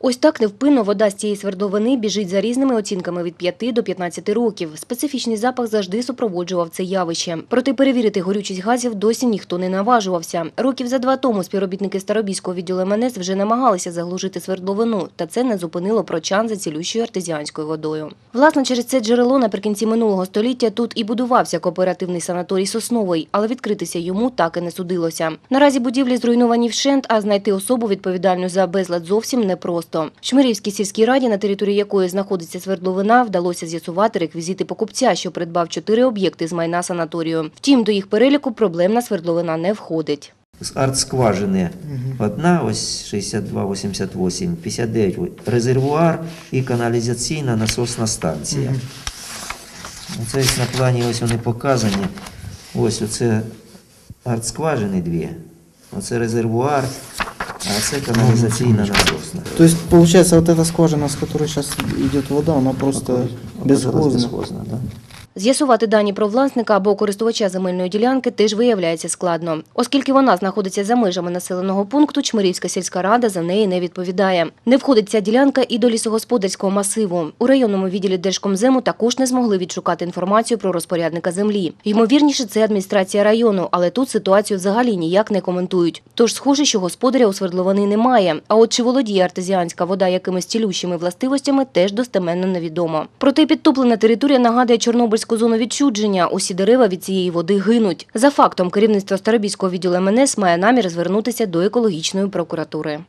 Ось так невпинно вода з цієї свердловини біжить за різними оцінками від 5 до 15 років. Специфічний запах завжди супроводжував це явище. Проте перевірити горючість газів досі ніхто не наважувався. Років за два тому співробітники Старобійського відділу МНС вже намагалися заглушити свердловину, та це не зупинило прочан за цілющою артезіанською водою. Власне, через це джерело наприкінці минулого століття тут і будувався кооперативний санаторій Сосновий, але відкритися йому так і не судилося. Наразі будівлі зруйновані вщент, а знайти особу відповідальну за безлад зовсім непросто. Шмирівській сільській раді, на території якої знаходиться свердловина, вдалося з'ясувати реквізити покупця, що придбав чотири об'єкти з майна санаторію. Втім, до їх переліку проблемна свердловина не входить. З артскважини одна, ось 62, 88, 59 резервуар і каналізаційна насосна станція. Оце на плані ось вони показані. Ось оце артскважини дві. Оце резервуар, а це канализационная насосная. То есть, получается, вот эта скважина, с которой сейчас идет вода, она просто бесхозна. Безхозна, да. З'ясувати дані про власника або користувача земельної ділянки теж виявляється складно, оскільки вона знаходиться за межами населеного пункту. Чмирівська сільська рада за неї не відповідає. Не входить ця ділянка і до лісогосподарського масиву. У районному відділі Держкомзему також не змогли відшукати інформацію про розпорядника землі. Ймовірніше, це адміністрація району, але тут ситуацію взагалі ніяк не коментують. Тож схоже, що господаря у свердловини немає. А от чи володіє артезіанська вода якимись цілющими властивостями, теж достеменно невідомо. Проте підтоплена територія нагадує Чорнобильську зону відчудження. Усі дерева від цієї води гинуть. За фактом, керівництво Старобільського відділу МНС має намір звернутися до екологічної прокуратури.